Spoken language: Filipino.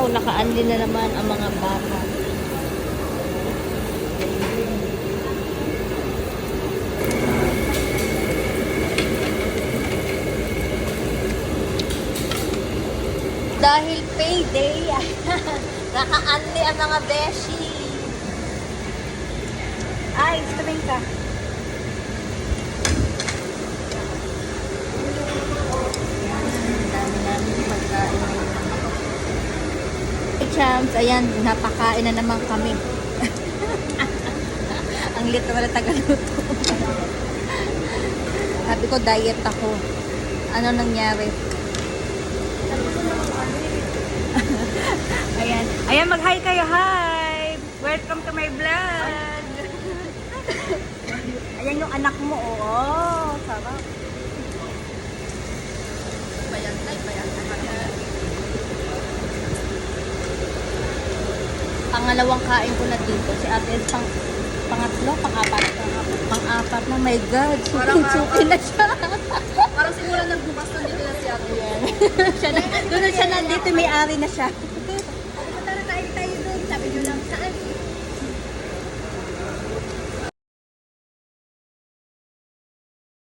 Wow, naka-unli na naman ang mga bata. Dahil payday, naka-unli ang mga beshi. Ay, string ka. Champs, ayan, napakain na naman kami. Ang lit na wala tagaluto. Sabi ko, diet ako. Ano nangyari? ayan. Ayan, mag-hi kayo. Hi! Welcome to my vlog. ayan yung anak mo, oo. Oh, sarap. Pangalawang kain ko na dito. Si ate is pang pangatlo, pang-apat. Pang-apat na, my God. Suki-suki na siya. Parang simula nagbukas na dito na si Ate. Ayan. siya na, doon na siya nandito, may ari na siya.